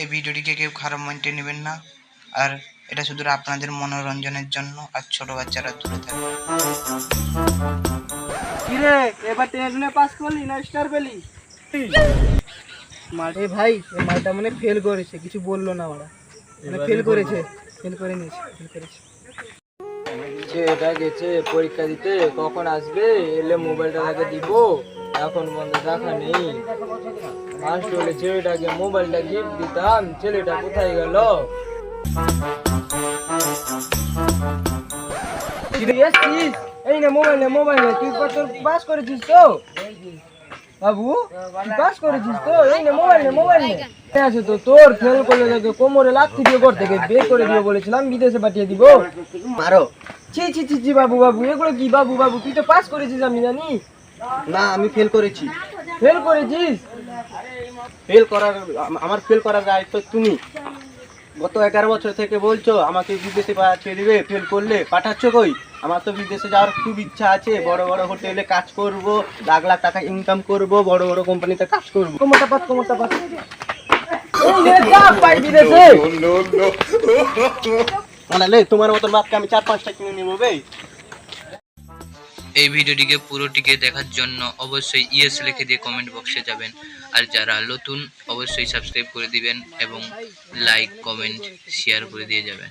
এই ভিডিওটিকে কেউ খারাপ মাইন্ডে নেবেন না। আর এটা শুধু আপনাদের মনোরঞ্জনের জন্য আর ছোট বাচ্চারা দূরে থাকবে কিরে এবার টেনে পাস করলি না স্টার পেলি? মাঠে ভাই এই মালটা মানে ফেল করেছে কিছু বলল না ওরা। মানে ফেল করেছে ফেল করে নিয়েছে ফেল করেছে। এটা গেছে পরীক্ষা দিতে কখন আসবে? এলে মোবাইলটা তাকে দিব। এখন বন্ধ দেখা নেই। ফার্স্ট হলে ছেলেটাকে মোবাইলটা গিফট দিতাম। ছেলেটা কোথায় গেল? এই না মোবাইল নে মোবাইল নে। তুই তোর পাস করেছিস তো? বাবু পাস করেছিস তো? এই না মোবাইল নে মোবাইল নে। আছে তো তোর ফেল করলে তোকে কোমরে লাথি দিয়ে ঘর থেকে বের করে দিও বলেছিলাম বিদেশে পাঠিয়ে দিব। মারো। ছি ছি ছি ছি বাবু বাবু এগুলো কি? বাবু বাবু তুই তো পাস করেছিস আমি জানি। না আমি ফেল করেছি। ফেল করেছিস? ফেল করার আমার ফেল করার দায়িত্ব তুমি। গত এগারো বছর থেকে বলছো আমাকে বিদেশে পাঠিয়ে দিবে ফেল করলে। পাঠাচ্ছ কই? আমার তো বিদেশে যাওয়ার খুব ইচ্ছা আছে। বড় বড় হোটেলে কাজ করব লাখ লাখ টাকা ইনকাম করব বড় বড় কোম্পানিতে কাজ করব। কোমরটা পাত কোমরটা পাত এই নে যা পাই বিদেশে। তোমার মতন বাপকে আমি চার পাঁচটা কিনে নেব বে। এই ভিডিওটিকে পুরোটিকে দেখার জন্য অবশ্যই ইয়েস লিখে দিয়ে কমেন্ট বক্সে যাবেন। আর যারা নতুন, অবশ্যই সাবস্ক্রাইব করে দিবেন এবং লাইক কমেন্ট শেয়ার করে দিয়ে যাবেন।